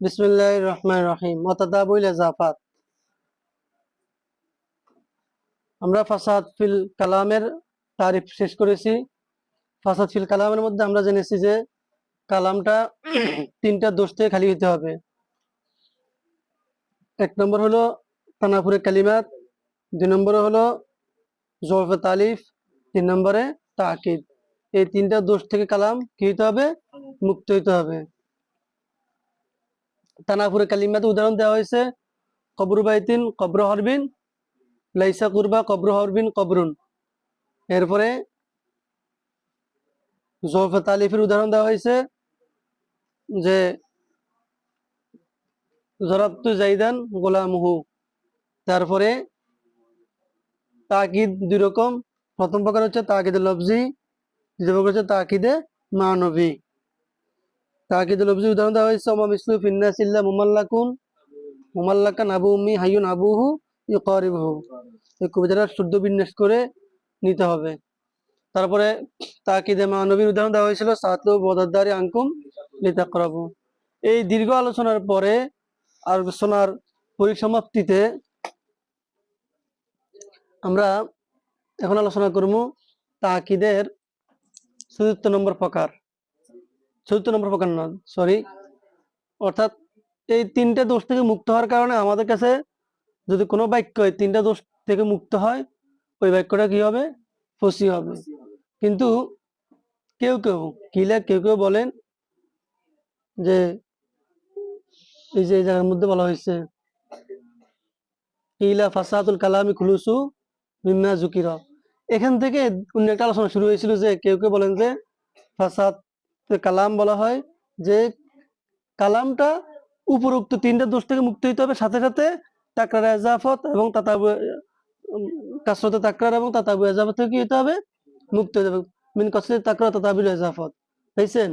বিসমিল্লাহ রহমান রহিম। মতাদাবুল এজাফাত আমরা ফাসাদ ফিল কালামের তারিফ শেষ করেছি। ফাসাদ ফিল কালামের মধ্যে আমরা জেনেছি যে কালামটা তিনটা দোষ থেকে খালি হতে হবে। এক নম্বর হলো তানাফুরে কালিমাত, দুই নম্বরে হলো জরফে তালিফ, তিন নম্বরে তাকিদ। এই তিনটা দোষ থেকে কালাম কি হতে হবে? মুক্ত হইতে হবে। তানাফুরে কালিমাতে উদাহরণ দেওয়া হয়েছে, কবর বাইতিন, কবর হরবিন, লাইসা কুরবা, কবর হরবিন, কবরুন। এরপরে জরফে তালিফের উদাহরণ দেওয়া হয়েছে যে, জরাবতু জাইদান গোলামহু। তারপরে তাকিদ দুই রকম। প্রথম প্রকার হচ্ছে তাকিদে লফজি, দ্বিতীয় প্রকার হচ্ছে তাকিদে মানবী। তাকিদে লফজি উদাহরণ দেওয়া হয়েছে, ওমা মিসলু ফিন্নাস ইল্লা মুমাল্লাকুন, মুমাল্লাকান আবু উম্মি হাইয়ুন আবুহু ইউকারিবহু। এই কবিতাটা শুদ্ধ বিন্যাস করে নিতে হবে। তারপরে তাকিদে মানবীর উদাহরণ দেওয়া হয়েছিল, সাতলু বদারদারি আঙ্কুম লিতাকরাবু। এই দীর্ঘ আলোচনার পরে আলোচনার পরিসমাপ্তিতে আমরা এখন আলোচনা করব তাকিদের চতুর্থ নম্বর প্রকার। চতুর্থ নম্বর প্রকার না সরি অর্থাৎ এই তিনটে দোষ থেকে মুক্ত হওয়ার কারণে আমাদের কাছে যদি কোনো বাক্য এই তিনটা দোষ থেকে মুক্ত হয়, ওই বাক্যটা কি হবে? ফসি হবে। কিন্তু কেউ কেউ, কিলা কেউ কেউ বলেন যে, এই যে জায়গার মধ্যে বলা হয়েছে ইলা ফাসাতুল কালামি খুলুসু মিম্মা জুকির। এখান থেকে অন্য একটা আলোচনা শুরু হয়েছিল যে, কেউ কেউ বলেন যে, ফাসাদ কালাম বলা হয় যে কালামটা উপরোক্ত তিনটা দোষ থেকে মুক্ত হইতে হবে। সাথে সাথে তাকরার এজাফত এবং তাতাবু কাসরতে তাকরার এবং তাতাবু এজাফত থেকে কি হইতে হবে? মুক্ত হইতে হবে। মিন কাসরতে তাকরার তাতাবিল এজাফত। পাইছেন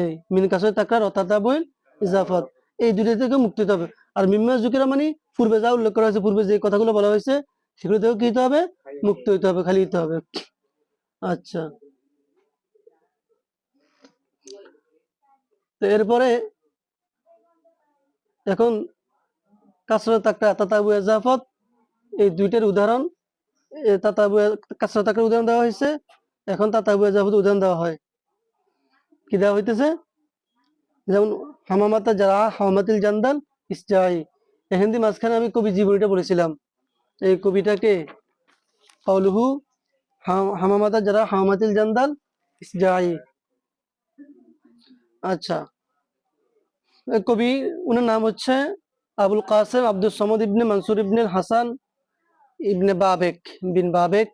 এই মিন কাসরতে তাকরার ও তাতাবুল ইজাফত এই দুটো থেকে মুক্ত হতে হবে। আর মিম্মা জুকিরা মানে পূর্বে যা উল্লেখ করা হয়েছে, পূর্বে যে কথাগুলো বলা হয়েছে, সেগুলো থেকেও কি হতে হবে? মুক্ত হইতে হবে, খালি হতে হবে। আচ্ছা। তো এরপরে এখন কাসরত তাকরা তাতাবু এজাফত, এই দুইটার উদাহরণ তাতাবু কাসরত তাকরার উদাহরণ দেওয়া হয়েছে, এখন তাতাবু এজাফত উদাহরণ দেওয়া হয়। কি দেওয়া হইতেছে? যেমন, হামামাতা যারা হামাতিল জান্দাল ইসজাই। এখান দিয়ে মাঝখানে আমি কবি জীবনীটা পড়েছিলাম। এই কবিটাকে কৌলুহু হামামাতা যারা হামামাতিল জান্দাল ইসজাই। আচ্ছা। কবি, উনার নাম হচ্ছে আবুল কাসেম আব্দুল সমদ ইবনে মনসুর ইবনে হাসান ইবনে বাবেক বিন বাবেক।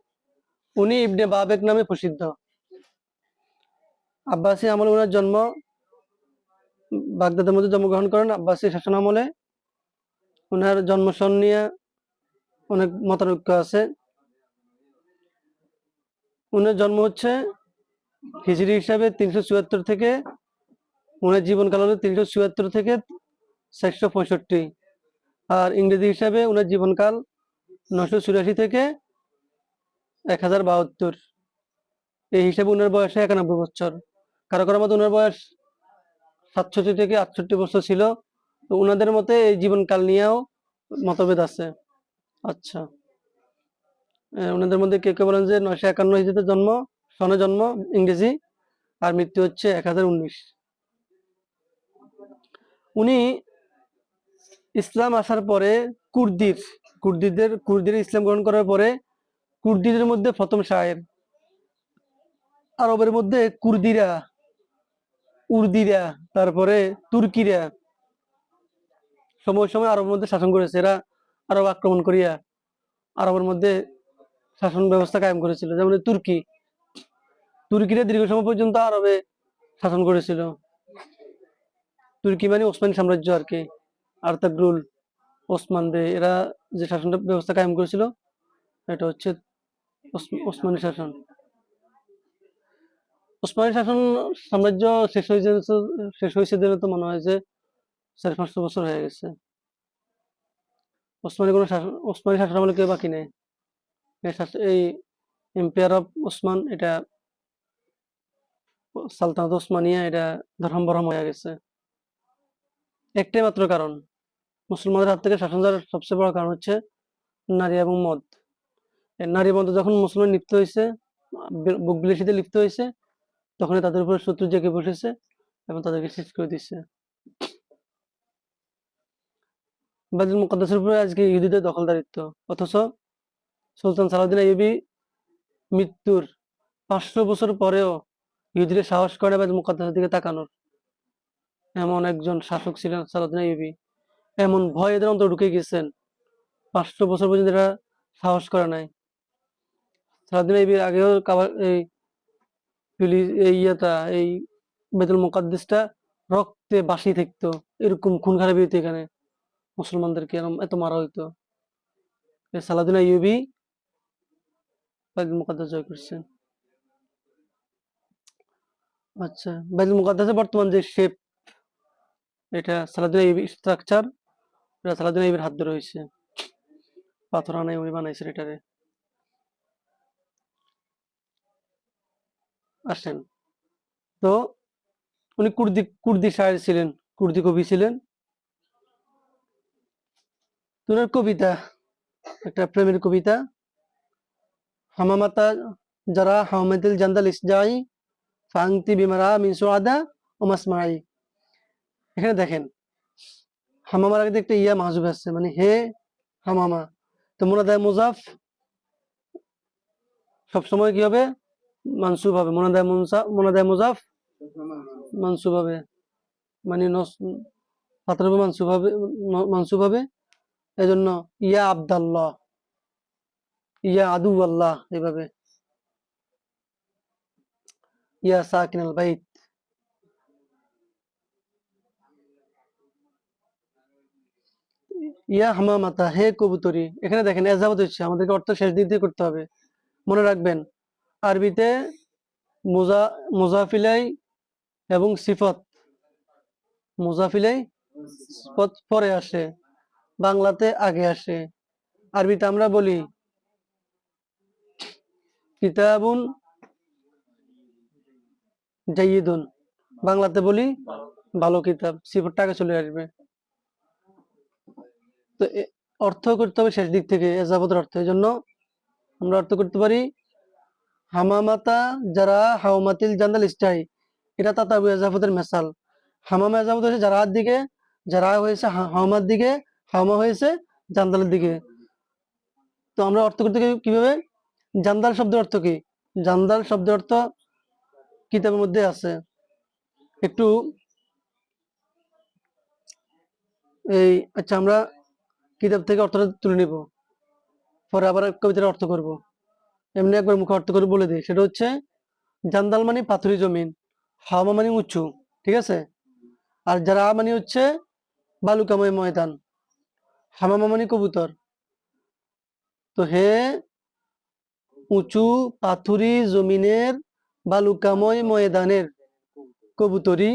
উনি ইবনে বাবেক নামে প্রসিদ্ধ। আব্বাসী আমলে ওনার জন্ম বাগদাদের মধ্যে জন্মগ্রহণ করেন। আব্বাসী শাসন আমলে ওনার জন্মসন নিয়ে অনেক মতানৈক্য আছে। ওনার জন্ম হচ্ছে হিজড়ি হিসাবে তিনশো চুয়াত্তর থেকে ওনার জীবনকাল হলো তিনশো চুয়াত্তর থেকে চারশো পঁয়ষট্টি। আর ইংরেজি হিসাবে ওনার জীবনকাল নশো চুরাশি থেকে এক হাজার বাহাত্তর। এই হিসাবে ওনার বয়স একানব্বই বছর। কারও কারও মতো ওনার বয়স সাতষট্টি থেকে আটষট্টি বছর ছিল। তো ওনাদের মতে এই জীবনকাল নিয়েও মতভেদ আছে। আচ্ছা। ওনাদের মধ্যে কেউ কেউ বলেন যে নয়শো একান্ন হিসেবে জন্ম সনে জন্ম, ইংরেজি, আর মৃত্যু হচ্ছে এক হাজার উনিশ। উনি ইসলাম আসার পরে কুর্দির, কুর্দিদের, কুর্দির ইসলাম গ্রহণ করার পরে কুর্দিদের মধ্যে প্রথম শায়ের। আরবের মধ্যে কুর্দিরা, উর্দিরা, তারপরে তুর্কিরা। সময় সময় আরবের মধ্যে শাসন করেছে। এরা আরব আক্রমণ করিয়া আরবের মধ্যে শাসন ব্যবস্থা কায়েম করেছিল। যেমন তুর্কি। তুর্কিরা দীর্ঘ সময় পর্যন্ত আরবে শাসন করেছিল। তুর্কি মানে ওসমানী সাম্রাজ্য আর কি আর্তাগ্রুল ওসমানদের এরা যে শাসন ব্যবস্থা কায়েম করেছিল, এটা হচ্ছে ওসমানী শাসন। ওসমানী শাসন সাম্রাজ্য শেষ হয়েছে শেষ হয়েছে দিলে তো মনে হয় যে চার পাঁচশো বছর হয়ে গেছে। ওসমানী কোনো শাসন ওসমানী শাসন আমলে কেউ বাকি নেই। এই এম্পায়ার অফ ওসমান এটা সালতানাত ওসমানিয়া, এটা ধর্ম বরম হয়ে গেছে। একটাই মাত্র কারণ। মুসলমানদের হাত থেকে শাসন যাওয়ার সবচেয়ে বড় কারণ হচ্ছে নারী এবং মদ। নারী মদ যখন মুসলমান লিপ্ত হয়েছে বুক বিলাসিতে লিপ্ত হয়েছে, তখনই তাদের উপর শত্রু জেগে বসেছে এবং তাদেরকে শেষ করে দিচ্ছে বাইতুল মুকাদ্দাসের উপরে আজকে ইহুদিদের দখলদারিত্ব অথচ সুলতান সালাউদ্দিন আইয়ুবী মৃত্যুর পাঁচশো বছর পরেও ইহুদিরা সাহস করে বাইতুল মুকাদ্দাসের দিকে তাকানোর। এমন একজন শাসক ছিলেন সালাউদ্দিন আইয়ুবী। এমন ভয় এদের অন্তর ঢুকে গেছেন পাঁচশো বছর পর্যন্ত এরা সাহস করে নাই। সালাউদ্দিন আইয়ুবীর আগেও এই এই ইয়েটা, এই বেতুল মুকাদ্দিসটা রক্তে বাসি থাকতো। এরকম খুন খারাপি হইতো এখানে। মুসলমানদেরকে এরকম এত মারা হইতো। এ সালাউদ্দিন আইয়ুবী বাইতুল মুকাদ্দাস জয় করছেন। আচ্ছা বাইতুল মুকাদ্দাসের বর্তমান যে শেপ এটা সালাউদ্দিন আইয়ুবী স্ট্রাকচার এটা সালাউদ্দিন আইয়ুবীর হাত ধরে হয়েছে। পাথর আনাই উনি বানাইছেন এটারে। আসেন। তো উনি কুর্দি কুর্দি শায়ের ছিলেন, কুর্দি কবি ছিলেন। তো কবিতা, একটা প্রেমের কবিতা। হামামাতা যারা হামাতিল জান্দাল ইসজাই, ফাংতি বিমারা মিন আদা ও মাসমাই এখানে দেখেন, হামামার আগে একটা ইয়া মাহজুব আছে মানে হে হামামা। তো মোনাদায় মুজাফ, সবসময় কি হবে? মানসুব হবে। মোনাদায় মুনসা, মোনাদায় মুজাফ, মানসুব হবে। মানে নস পাত্র মানসুব হবে মানসুব হবে। এজন্য ইয়া আবদাল্লাহ, ইয়া আদু আল্লাহ এইভাবে ইয়া সাকিন আল বাইত। ইয়া হামা হামামাতা হে কবুতরি, এখানে দেখেন এজাবত হচ্ছে আমাদেরকে অর্থ শেষ দিক দিয়ে করতে হবে। মনে রাখবেন, আরবিতে মোজা, মোজাফিলাই এবং সিফত, মোজাফিলাই পরে আসে, বাংলাতে আগে আসে। আরবিতে আমরা বলি, কিতাবুন জাইয়িদুন, বাংলাতে বলি, ভালো কিতাব, সিফতটা আগে চলে আসবে। তো অর্থ করতে হবে শেষ দিক থেকে এজাবতের অর্থ। এই জন্য আমরা অর্থ করতে পারি, হামামাতা যারা হাওমাতিল জান্দাল ইস্টাই, এটা তাতাবু এজাবতের মেসাল। হামামা এজাবত হয়েছে যারা দিকে, যারা হয়েছে হাওমার দিকে, হাওমা হয়েছে জান্দালের দিকে। তো আমরা অর্থ করতে কীভাবে? জান্দাল শব্দের অর্থ কি? জান্দাল শব্দের অর্থ কিতাবের মধ্যে আছে। একটু এই আচ্ছা আমরা কিতাব থেকে অর্থটা তুলে নিব। পরে আবার কবিতার অর্থ করব। এমনি একবার মুখে অর্থ করে বলে দিই। সেটা হচ্ছে জান্দাল মানে পাথুরি জমিন হাওয়া মানে উঁচু, ঠিক আছে? আর যারা মানে হচ্ছে বালুকাময় ময়দান, হামামা মানে কবুতর। তো হে উঁচু পাথুরি জমিনের বালুকাময় ময়দানের কবুতরি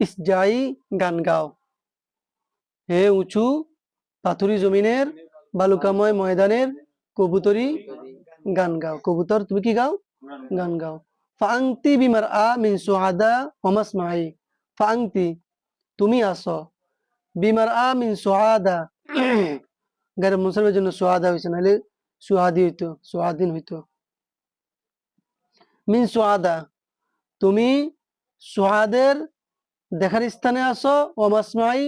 ইসজাই গান গাও। হে উঁচু পাথুরি জমিনের বালুকাময় ময়দানের কবুতরি গান গাও। কবুতর, তুমি কি গাও? গান গাও। ফাংতি বিমার আ মিন সুহাদা ওমাসমাই ফাংতি, তুমি আসো। বিমার আ মিন সুহাদা। গারে মুসলমানের জন্য সুহাদা হয়েছে নাহলে সুহাদি হইতো, সুহাদিন হইতো। মিন সুহাদা, তুমি সুহাদের দেখার স্থানে আসো। ও মাসমাই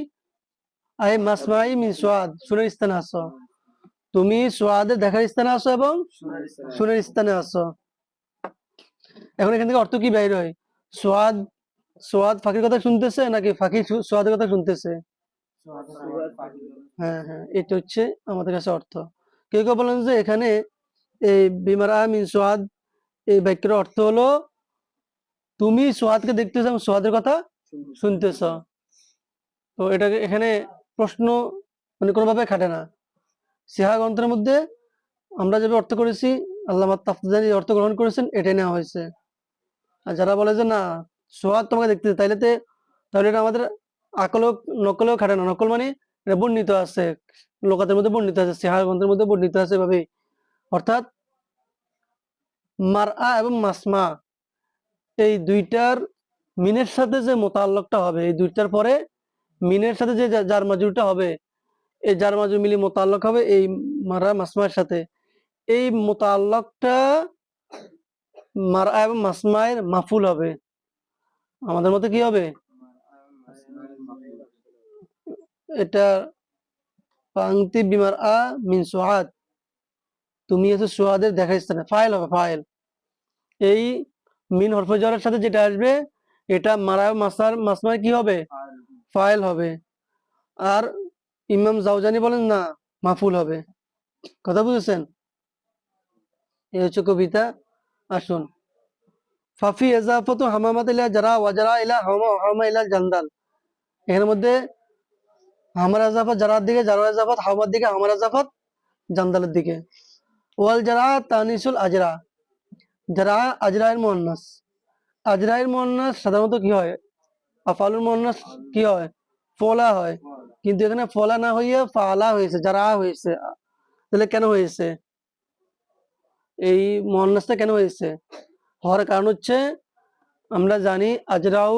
আই মাসমাই মিন সুহাদ সুরের স্থানে আসো তুমি সুহাদের দেখার স্থানে আসো এবং সুরের স্থানে আসো এখন এখান থেকে অর্থ কি বাইর হয়? সোয়াদ সোয়াদ ফাঁকির কথা শুনতেছে নাকি ফাঁকি সোয়াদের কথা শুনতেছে? হ্যাঁ হ্যাঁ এটা হচ্ছে আমাদের কাছে অর্থ। কেউ কেউ বলেন যে এখানে এই বিমারা মিন সোয়াদ, এই বাক্যের অর্থ হলো, তুমি সোয়াদকে দেখতেছ এবং সোয়াদের কথা শুনতেছ। তো এটাকে এখানে প্রশ্ন মানে কোনোভাবে খাটে না। সিহা গ্রন্থের মধ্যে আমরা যেভাবে অর্থ করেছি আল্লাহ তাফজানি অর্থ গ্রহণ করেছেন, এটাই নেওয়া হয়েছে। আর যারা বলে যে, না, সোয়াদ তোমাকে দেখতে তাইলে তাহলে এটা আমাদের আকলেও, নকলেও খাটে না। নকল মানে এটা বর্ণিত আছে, লোকাতের মধ্যে বর্ণিত আছে, সিহা গ্রন্থের মধ্যে বর্ণিত আছে এভাবেই। অর্থাৎ মারআ এবং মাসমা, এই দুইটার মিনের সাথে যে মোতাল্লকটা হবে, এই দুইটার পরে মিনের সাথে যে যার মাজুরটা হবে, এই যার মাজুর মিলি মোতাল্লক হবে, এই মারা মাসমায়ের সাথে। এই মোতাল্লকটা মারা এবং মাসমায়ের মাফুল হবে। আমাদের মতে কি হবে? এটা পাংতি বিমার আ মিন সুহাদ তুমি হচ্ছে সুহাদের দেখা স্থানে। ফাইল হবে, ফাইল। এই মিন হরফে জরের সাথে যেটা আসবে, এটা মারা মাসার মাসমায় কি হবে? ফাইল হবে। আর ইমাম জাউজানি বলেন না, মাফুল হবে। কথা বুঝেছেন? এই হচ্ছে কবিতা। আসুন। ফাফি এজাফত হামামাত ইলা যারা ওয়াজারা ইলা হামা হামা ইলা জান্দাল। এখানের মধ্যে হামার আজাফত যারার দিকে যারা আজাফত হামার দিকে, হামার আজাফত জান্দালের দিকে। ওয়াল জারা তানিসুল আজরা। যারা আজরায়ের মুয়ান্নাস। আজরায়ের মুয়ান্নাস সাধারণত কি হয়? আফালুল মুয়ান্নাস কি হয়? ফলা হয়। কিন্তু এখানে ফলা না হইয়া ফালা হয়েছে, যারা হয়েছে। তাহলে কেন হয়েছে? এই মুয়ান্নাসটা কেন হয়েছে? হওয়ার কারণ হচ্ছে, আমরা জানি আজরাউ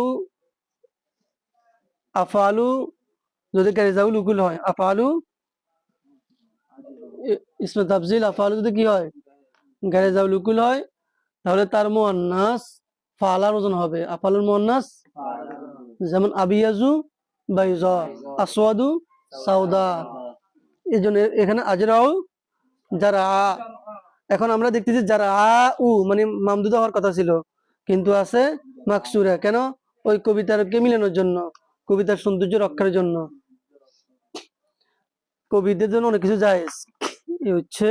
আফালু যদি গারিজাউল উকুল হয়, আফালু ইসমে তাফজিল, আফালু যদি কি হয়? গারিজাউল উকুল হয়, তাহলে তার মুয়ান্নাস ফালার ওজন হবে। আফালুল মুয়ান্নাস যেমন আবিয়াজু বাইজা, আসওয়াদু সাউদা। এই জন্য এখানে আজরাও যারা এখন আমরা দেখতেছি যারা আ, উ মানে মামদুদা হওয়ার কথা ছিল, কিন্তু আছে মাকসুরা। কেন? ওই কবিতারকে মিলানোর জন্য, কবিতার সৌন্দর্য রক্ষার জন্য। কবিদের জন্য অনেক কিছু যায়। এই হচ্ছে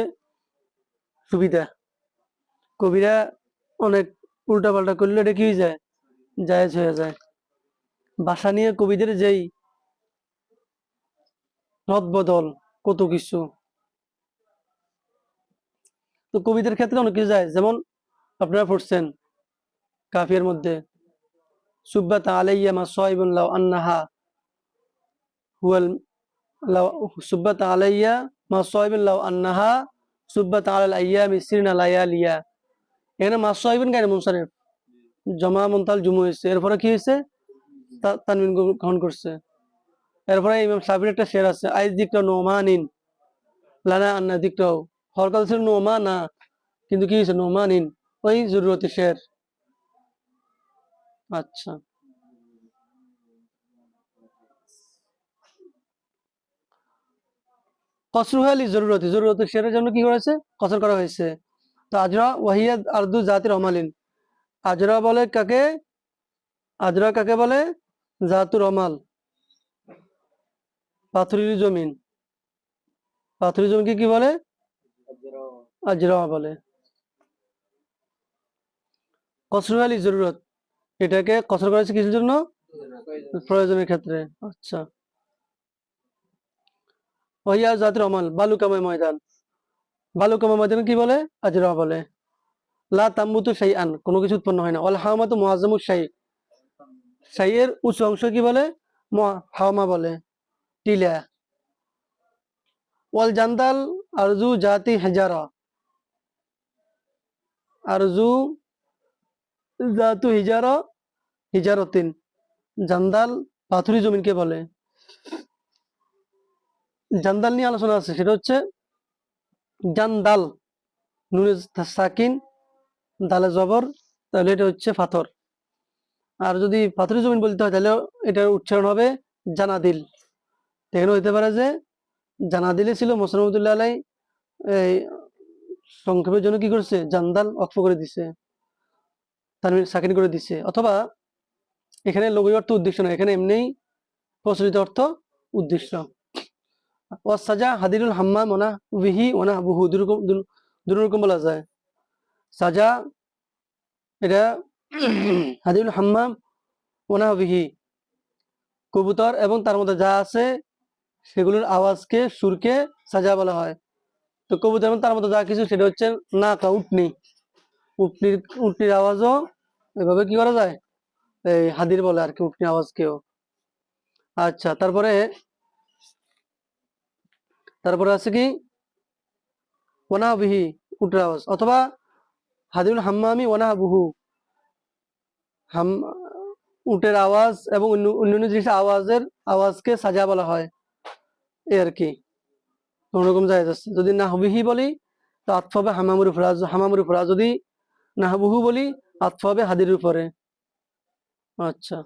সুবিধা। কবিরা অনেক উল্টা পাল্টা করলে এটা কি হয়ে যায়? হয়ে যায়। ভাষা নিয়ে কবিদের যেই রদবদল, কত কিছু। তো কবিদের ক্ষেত্রে অনেক কিছু যায়। যেমন আপনারা পড়ছেন কাফিয়ার মধ্যে, সুব্বাত আলাইয়া মা লাউ আন্নাহা হুয়াল লাউ, সুব্বাত আলাইয়া মা সাইবুন লাউ আন্নাহা সুব্বাত আলাল আইয়ামি সিরনা লায়ালিয়া। এখানে মা সাইবুন গায়ে মুনসারিফ জমা মুনতাল জুমু হয়েছে। এরপরে কি হয়েছে? তানবিন গ্রহণ- করছে। এরপরে ইমাম সাবির একটা শের আছে, আইজ দিকটা নোমানিন লানা আন্না দিকটাও হর কথা ছিল নোমা না, কিন্তু কি হয়েছে? নোমানিন ওই জরুরতি শের। আচ্ছা। জরুরতি জরুরতি শেরের জন্য কি করেছে? কসর করা হয়েছে। তো আজরা ওয়াহিয়া আরদু জাতির অমালিন। আজরা বলে কাকে? আজরা কাকে বলে? জাতুর অমাল পাথরের জমিন। পাথরের জমিনকে কি বলে? আজরা বলে। কসর আলী, জরুরত। এটাকে কসর করেছে কিসের জন্য? প্রয়োজনের ক্ষেত্রে। আচ্ছা। ওহিয়া জাতির অমাল বালুকাময় ময়দান। বালুকাময় ময়দান কি বলে? আজরা বলে। লা তাম্বুতু শাই আন কোনো কিছু উৎপন্ন হয় না। অল হামাতু শাই শাইয়ের উচ্চ অংশ কি বলে? হাওমা বলে। টিলা। ওয়াল জান্দাল আরজু জাতি হেজারা। আরজু জাতু হিজারা, হিজারতিন। জান্দাল পাথুরি জমিনকে বলে। জান্দাল নিয়ে আলোচনা আছে, সেটা হচ্ছে জান্দাল। নুনে সাকিন, দালে জবর, তাহলে এটা হচ্ছে পাথর। আর যদি পাথুরি জমিন বলতে হয়, তাহলে এটার উচ্চারণ হবে জানাদিল। এখানে হইতে পারে যে, জানাদিলে ছিল মোসারমতুল্লাহ আলাই, এই সংক্ষেপের জন্য কি করছে? জান্দাল অক্ষ করে দিছে তানবির সাকিন করে দিছে। অথবা এখানে লঘু অর্থ উদ্দেশ্য না এখানে এমনিই প্রচলিত অর্থ উদ্দেশ্য। ওয়াসাজা হাদিরুল হাম্মাম ওনা বিহি ওনা বহু, দুরকম দুরকম বলা যায়। সাজা, এটা হাদিরুল হাম্মাম ওনা বিহি। কবুতর এবং তার মধ্যে যা আছে, সেগুলোর আওয়াজকে, সুরকে সাজা বলা হয়। তো কবুতর এবং তার মধ্যে যা কিছু, সেটা হচ্ছে না কা উটনি। উটনির উটনির আওয়াজও এভাবে কি করা যায়? এই হাদির বলে আর কি উটনির আওয়াজকেও। আচ্ছা তারপরে তারপরে আছে কি? ওনা বিহি, উটের আওয়াজ। অথবা হাদিউল হাম্মামি ওনা বুহু। হাম, উটের আওয়াজ এবং অন্য, অন্যান্য জিনিসের আওয়াজের আওয়াজকে সাজা বলা হয়। এই আর কি। কোনোরকম যায় যাচ্ছে। যদি নাহবিহি বলি, তো আতফ হবে হামামুর আর হামামুর আর যদি নাহবুহু বলি, আতফ হবে হাদির উপরে। আচ্ছা।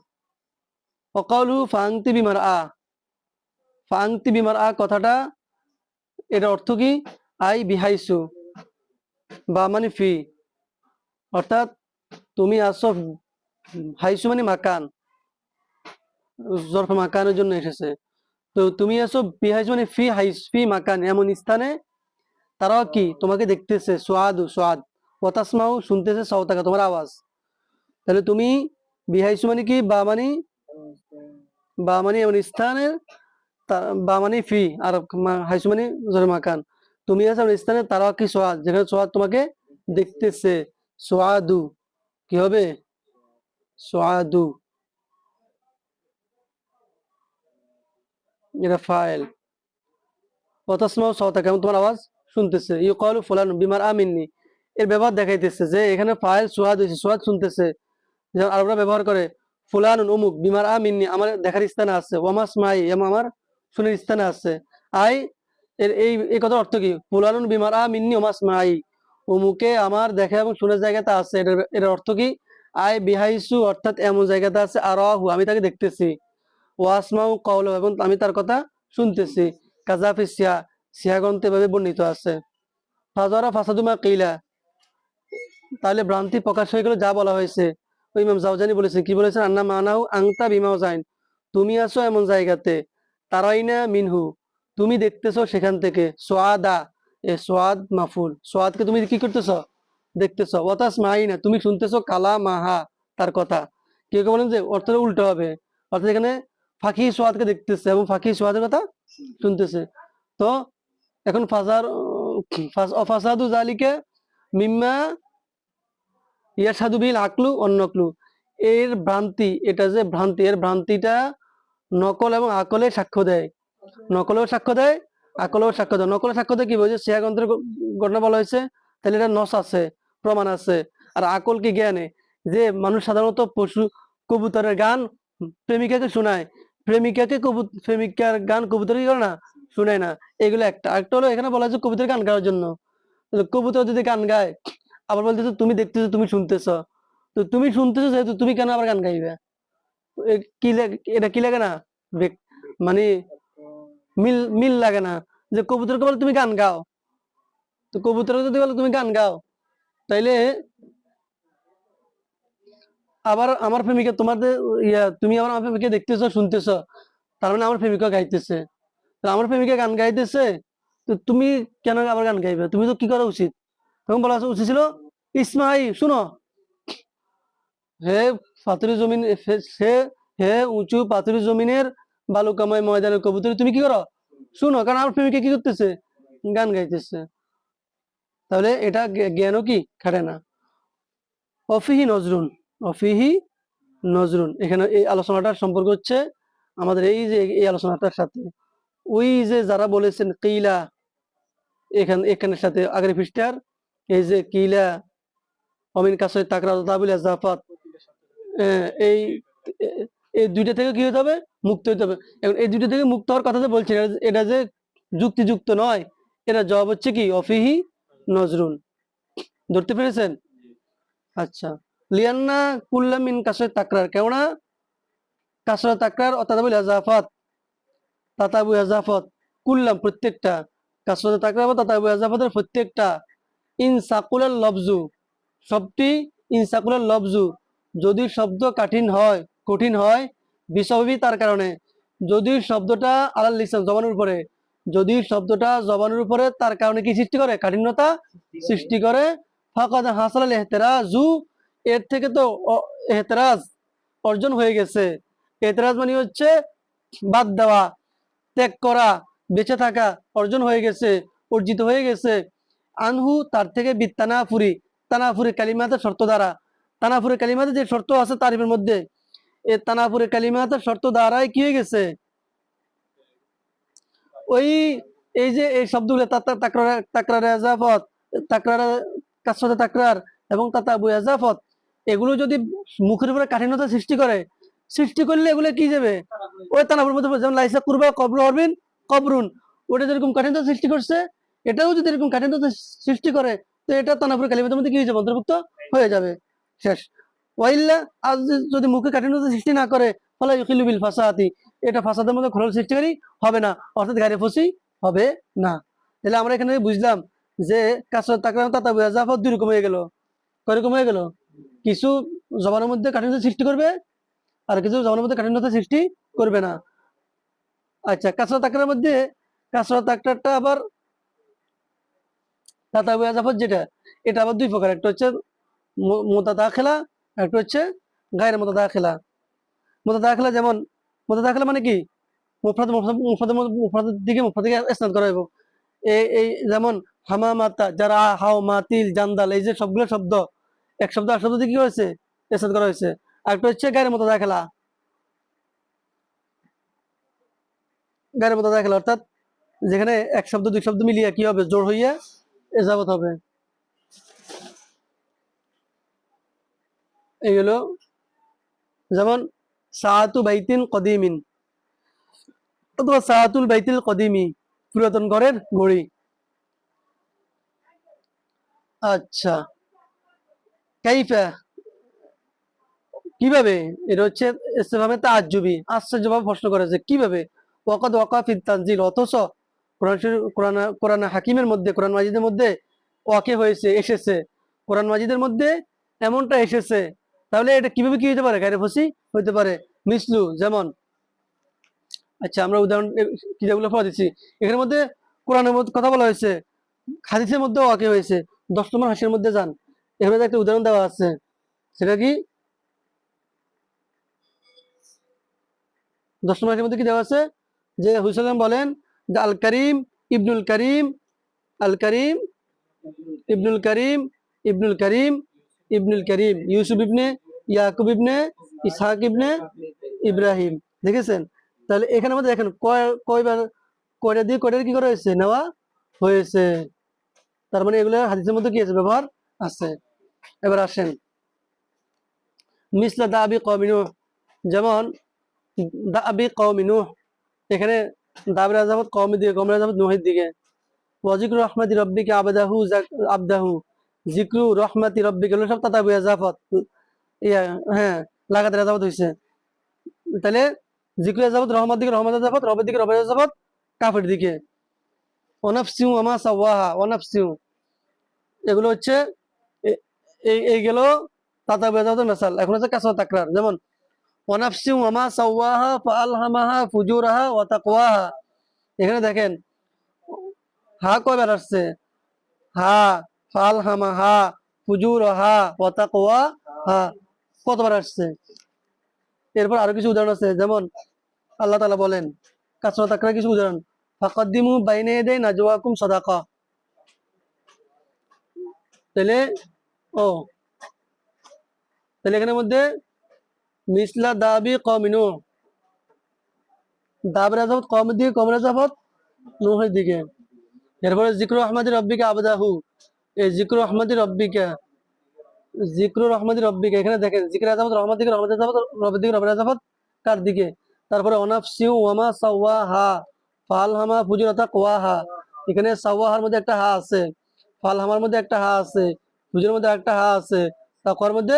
অকালু ফাংতি বিমার আ ফাংতি বিমার আ কথাটা, এর অর্থ কি? আই বিহাইসু। বা মানে ফি। অর্থাৎ, তুমি আসো হাইসু মানে মাকান। জরফ মাকানের জন্য এসেছে। তো তুমি আসো বিহাইসু মানে ফি হাইস ফি মাকান, এমন স্থানে। তারাও কি? তোমাকে দেখতেছে, সোয়াদু, সোয়াদ। ওয়াতাসমাউ শুনতেছে সওতাকা তোমার আওয়াজ। তাহলে তুমি বিহাইসু মানে কি? বা মানে? বা মানে এমন স্থানের বা মানে ফি আর হাইসু মানে মাকান। তুমি আছো এমন স্থানে, তারাও কি সোয়াদ? যেখানে সোয়াদ তোমাকে দেখতেছে। সোয়াদু, কি হবে? সোয়াদু এটা ফাইল অতাসমাও সওতা কেমন তোমার আওয়াজ? শুনতেছে। ইউ কল ফুলান বিমার আমিননি। এর ব্যবহার দেখাইতেছে যে এখানে ফাইল সোয়াদ হয়েছে সোয়াদ শুনতেছে। যেমন আরবরা ব্যবহার করে ফুলান অমুক বিমার আমিননি আমার দেখার স্থানে আছে। ওমাস মাই এবং আমার শুনের স্থানে আছে। আই, এর এই এই কথার অর্থ কি? ফুলানুন বিমার আমিননি ওমাস মাই অমুকে আমার দেখা এবং শুনের জায়গাতে আছে। এটার এর অর্থ কি? আই বিহাইসু, অর্থাৎ এমন জায়গাতে আছে আর আমি তাকে দেখতেছি। ওয়াসমাউ কওল এবং আমি তার কথা শুনতেছি। কাজাফি সিয়া সিয়াগন্তে ভাবে বর্ণিত আছে। ফাজারা ফাসাদুমা কিলা। তাহলে ভ্রান্তি প্রকাশ হয়ে গেল, যা বলা হয়েছে। ওই ইমাম জাওজানি বলেছেন কি বলেছেন আন্না মানাও আংতা বিমাও যাইন তুমি আছো এমন জায়গাতে, তারাইনা মিনহু। তুমি দেখতেছো সেখান থেকে, সোয়াদা। এ সোয়াদ মাফুল। সোয়াদকে তুমি কি করতেছ? দেখতেছ অতাস ওয়াতাস মাইনা তুমি শুনতেছো কালা মাহা, তার কথা। কেউ কেউ বলেন যে অর্থটা উল্টো হবে। অর্থাৎ এখানে ফাঁকি সোয়াদকে দেখতেছে এবং ফাঁকি সোয়াদের কথা শুনতেছে। তো এখন ফাজার অফাসাদু জালিকে মিম্মা ইয়াসাদু বিল আকলু অন্নকলু। এর ভ্রান্তি, এটা যে ভ্রান্তি, এর ভ্রান্তিটা নকল এবং আকলে সাক্ষ্য দেয়। নকলেও সাক্ষ্য দেয়, আকলেও সাক্ষ্য দেয়। নকলে সাক্ষ্য দেয় কি? বলছে শেয়াগন্ত্রের ঘটনা বলা হয়েছে, তাহলে এটা নস আছে। প্রমাণ আছে। আর আকল কি জ্ঞানে? যে মানুষ সাধারণত পশু কবুতরের গান প্রেমিকাকে শোনায়। প্রেমিকাকে কবু প্রেমিকার গান কবুতর কি করে না? শুনায় না। এগুলো একটা। একটা হলো এখানে বলা হয়েছে কবুতর গান গাওয়ার জন্য। কবুতর যদি গান গায়, আবার বলতেছো, তুমি দেখতেছো, তুমি শুনতেছ। তো তুমি শুনতেছো, যেহেতু তুমি কেন আবার গান গাইবে? কি এটা কি লাগে না? মানে মিল মিল লাগে না। যে কবুতরকে বলে, তুমি গান গাও। তো কবুতর যদি বলে, তুমি গান গাও। তাইলে আবার আমার প্রেমিকা তোমাদের, ইয়া, তুমি আবার আমার প্রেমিকা দেখতেছো, শুনতেছো, তার মানে আমার প্রেমিকা গাইতেছে। আমার প্রেমিকা গান গাইতেছে, তো তুমি কেন আবার গান গাইবে? তুমি তো কি করা উচিত? তখন বলা উচিত ছিল ইসমাই শুনো। হে পাথুরি জমিন সে, হে উঁচু পাথুরি জমিনের বালুকাময় ময়দানের কবুতর, তুমি কি করো? শুনো, কারণ আমার প্রেমিকা কি করতেছে? গান গাইতেছে। তাহলে এটা জ্ঞা- জ্ঞানও কি? খাটে না। অফিহি নজরুন অফিহি নজরুন। এখানে এই আলোচনাটার সম্পর্ক হচ্ছে আমাদের এই যে এই আলোচনাটার সাথে। ওই যে যারা বলেছেন কিলা, এখানে এখানের সাথে আগের পৃষ্ঠার, এই যে কিলা, অমিন কাসয় তাকরা, তাবিল, জাফাত এই এই দুইটা থেকে কি হতে হবে? মুক্ত হতে হবে। এখন এই দুইটা থেকে মুক্ত হওয়ার কথা যে বলছি, এটা যে যুক্তিযুক্ত নয় এটা জবাব হচ্ছে কি? অফিহি নজরুন ধরতে পেরেছেন? আচ্ছা। লিয়ান্না কুল্লা মিন কাসয় তাকরার, কেননা কাসরা তাকরার ও তাতাবুল আজাফাত তাতাবু আজাফত কুল্লাম প্রত্যেকটা, কাসরা তাকরার বা তাতাবু আজাফতের প্রত্যেকটা ইন সাকুলার লবজু সবটি ইন সাকুলার লবজু যদি শব্দ কঠিন হয় কঠিন হয় বিসববি তার কারণে। যদি শব্দটা আলাল লিসান, জবানের উপরে যদি শব্দটা জবানের উপরে তার কারণে কি সৃষ্টি করে? কাঠিন্যতা সৃষ্টি করে। ফাকাদ হাসাল এহতেরাজু, এর থেকে তো এহতেরাজ অর্জন হয়ে গেছে। এহতেরাজ মানে হচ্ছে বাদ দেওয়া, ত্যাগ করা, বেঁচে থাকা অর্জন হয়ে গেছে, অর্জিত হয়ে গেছে। আনহু তার থেকে বিত্তানাফুরি তানাফুরি কালিমাতের শর্ত দ্বারা। তানাফুরি কালিমাতে যে শর্ত আছে তারিফের মধ্যে। এই তানাফুরি কালিমাতের শর্ত দ্বারাই কি হয়ে গেছে? ওই এই যে এই শব্দগুলো তাকরার আজাফত, তাকরার কাসরতে তাকরার এবং তাতাবু আজাফত, এগুলো যদি মুখের উপরে কাঠিন্যতা সৃষ্টি করে, সৃষ্টি করলে এগুলো কি যাবে? ওই তানাপুর মধ্যে যেমন লাইসা কুরবা কবর হরবিন কবরুন, ওটা যেরকম কাঠিন্যতা সৃষ্টি করছে, এটাও যদি এরকম কাঠিন্যতা সৃষ্টি করে, তো এটা তানাপুর কালিমাতের মধ্যে কি হয়ে যাবে অন্তর্ভুক্ত হয়ে যাবে। শেষ। ওয়াইল্লা আজ যদি- মুখে কাঠিন্যতা সৃষ্টি না করে, ফলে ইউকিলু বিল ফাসাহাতি এটা ফাসাদের মধ্যে খলল সৃষ্টিকারী হবে না, অর্থাৎ গাড়ি ফসি হবে না। তাহলে আমরা এখানে বুঝলাম যে তাতা জাফর দুই রকম হয়ে গেল। কয় রকম হয়ে গেল? কিছু জবানের মধ্যে কাঠিন্যতা সৃষ্টি করবে, আর কিছু জবানের মধ্যে কাঠিন্যতা সৃষ্টি করবে না। আচ্ছা কাসর তাকরার মধ্যে কাসর তাকরারটা আবার তাতা জাফর যেটা, এটা আবার দুই প্রকার। একটা হচ্ছে মোতাদা খেলা একটা হচ্ছে গায়ের মোতাদা খেলা মোতাদা খেলা যেমন মোতাদা খেলা মানে কি? দিকে স্নান করা এই এই যেমন হামা মাতা, যারা হাও মাতিল জান্দাল, এই যে সবগুলো শব্দ, এক শব্দ আর শব্দ কি হয়েছে? স্নান করা হয়েছে। একটা হচ্ছে গায়ের মোতাদা খেলা গায়ের মোতাদা খেলা অর্থাৎ যেখানে এক শব্দ, দুই শব্দ মিলিয়ে কি হবে? জোর হইয়া এজাবত হবে। এগুলো যেমন সাহাতু বাইতিন কদিমিন অথবা সাহাতুল বাইতিল কদিমি, পুরাতন ঘরের ঘড়ি। আচ্ছা। কাইফা, কীভাবে? এটা হচ্ছে ইসলামে তাজ্জুবি আশ্চর্যভাবে প্রশ্ন করেছে কীভাবে? ওয়াকাদ ওয়াকাফিত তানজিল, অথচ কোরআন কোরআন হাকিমের মধ্যে, কোরআন মাজিদের মধ্যে ওয়াকে হয়েছে, এসেছে। কোরআন মাজিদের মধ্যে এমনটা এসেছে তাহলে এটা কীভাবে কি হতে পারে? গায়ে ফসি? হতে পারে। মিসলু যেমন। আচ্ছা আমরা উদাহরণ কিতাবগুলো পড়া দিচ্ছি। এখানের মধ্যে কোরআনের মধ্যে কথা বলা হয়েছে। হাদিসের মধ্যে ওয়াকে হয়েছে। দশ নম্বর হাসির মধ্যে যান। এখানে একটা উদাহরণ দেওয়া আছে, সেটা কি? দশ নম্বর হাসির মধ্যে কি দেওয়া আছে? যে হুসালাম বলেন যে, আল করিম ইবনুল করিম, আল করিম ইবনুল করিম ইবনুল করিম ইবনুল করিম, ইউসুফ ইবনে, ইয়াকুব ইবনে, ইসহাক ইবনে ইব্রাহিম। দেখেছেন? তাহলে এখানে মধ্যে দেখেন, কয়, কয়বার, কয়টা দিয়ে কয়টা কি করা হয়েছে? নেওয়া হয়েছে। তার মানে এগুলো হাদিসের মধ্যে কি আছে? ব্যবহার আছে। এবার আসেন। মিসলা দাবি কমিনু যেমন, দাবি কমিনু এখানে দাবির আজাবত কমি দিকে কমের আজাবত নুহের দিকে। ওয়াজিকুর রহমাতি রব্বিকে আবেদাহু আবদাহু। জিক্রু, রহমাতি, রব্বিকে, এগুলো সব তাতাবু আজাফত ইয়া হ্যাঁ লাগাতের আজাবত হয়েছে তাহলে জিক্রু আজাবত রহমত দিকে রহমত আজাবত রবের দিকে রবের আজাবত কাফের দিকে। অনাফসিউ আমা সাওয়াহা অনাফসিউ এগুলো হচ্ছে এই গেল তাতা বেজাত মেসাল। এখন হচ্ছে কাসা তাকরার। যেমন অনাফসিউ আমা সাওয়াহা, ফাআলহামাহা, ফুজুরাহা, ওয়া তাকওয়াহা। এখানে দেখেন, হা কয়বার আসছে? হা ফাআলহামাহা ফুজুরাহা ওয়া তাকওয়াহা কতবার আসছে? এরপর আরও কিছু উদাহরণ আছে, যেমন আল্লাহ তাআলা বলেন কাসরা তাকরার কিছু উদাহরণ, ফাকাদ্দিমু বাইনে ইয়াদাই নাজওয়াকুম সাদাকা। তাহলে, ও, তাহলে এখানের মধ্যে, মিসলা দাবি কমিনু। দাবের আজাবত কম দিকে কমের আজাবত নুহের দিকে। এরপরে জিক্রু আহমদি রব্বিকে আবদাহু। এই জিক্রু আহমদি রব্বিকে। জিক্রু রহমদি রব্বিকা, এখানে দেখেন, জিক্র আজাবত রহমত দিকে, রহমত আজাবত রবের দিকে রবের আজাবত কার দিকে? তারপরে অনাফসিউ ওয়ামা সাওয়াহা, ফালহামা ফুজুরাতা কোয়াহা। এখানে সাওয়াহার মধ্যে একটা হা আছে, ফালহামার মধ্যে একটা হা আছে, ফুজুরের মধ্যে একটা হা আছে, তাকওয়ার মধ্যে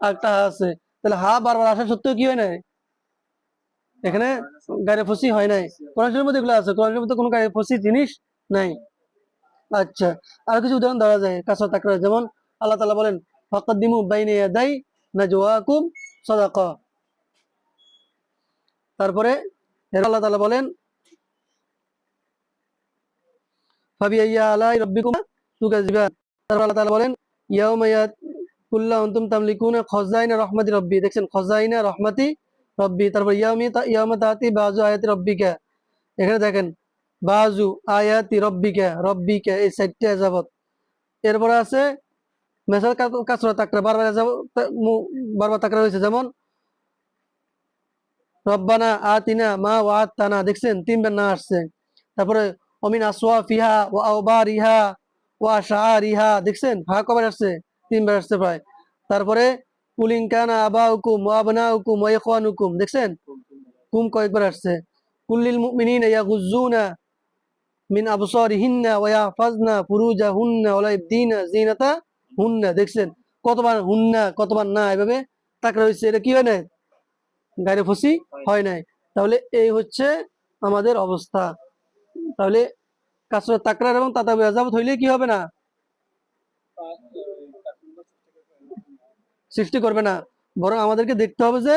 একটা হা আছে। তাহলে হা বারবার আসা সত্ত্বেও কি হয় নাই? এখানে গায়ে ফসি হয় নাই। কোরআনের মধ্যে এগুলো আছে, কোরআনের মধ্যে কোনো গায়ে ফসি জিনিস নাই। আচ্ছা আর কিছু উদাহরণ দেওয়া যায়। কাসর তাকরা যেমন আল্লাহ তাআলা বলেন, ফাকাদ্দিমু বাইনা ইয়াদাই নাজওয়াকুম সাদাকা। তারপরে আল্লাহ তাআলা বলেন আল্লাহ তা- তাতি বাজু আয়াতি এখানে দেখেন বাজু আয়াতি রব্বিকা রব্বিকা এই সাইডটা যাবত। এরপরে আছে মেসাল কাসরা তাকরা, বারবার বারবার তাকরা হয়েছে যেমন রব্বানা আতিনা মা ওয়াতানা দেখছেন? তিনবার না আসছে। তারপরে অমিন আসওয়া ফিহা ওয়া আওবারিহা ওয়া শাআরিহা, দেখছেন? হা কবার আসছে? তিনবার আসছে প্রায়। তারপরে কুলিং কানা আবাউকুম ওয়া আবনাউকুম ওয়া ইখওয়ানুকুম, দেখছেন? কুম কয়েকবার আসছে। কুল্লিল মুমিনিনা ইয়াগুজ্জুনা মিন আবসারিহিন্না ওয়া ইয়াহফাজনা ফুরুজাহুন্না ওয়া লা ইবদিনা জিনাতা হুন্না দেখছেন? কতবার হুন্না, কতবার না এভাবে তাকরা হয়েছে। এটা কি হয় নাই? গাড়ি ফসি হয় নাই। তাহলে এই হচ্ছে আমাদের অবস্থা। তাহলে কাসর তাকরার এবং তাতা বেজাবত হইলে কি হবে না? সৃষ্টি করবে না। বরং আমাদেরকে দেখতে হবে যে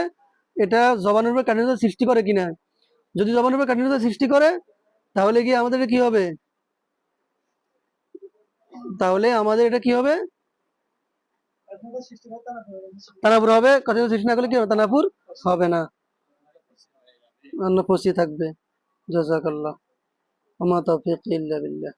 এটা জবানের উপর কাঠিন্যতা সৃষ্টি করে কিনা। যদি জবানের উপর কাঠিন্যতা সৃষ্টি করে তাহলে কি আমাদের কি হবে? তাহলে আমাদের এটা কি হবে? তানাপুর হবে। কঠিন সৃষ্টি না করলে কি হবে? তানাপুর হবে না। অন্য পচিয়ে থাকবে। জজাকাল্লাহ আমার তফিক ইল্লা বিল্লাহ।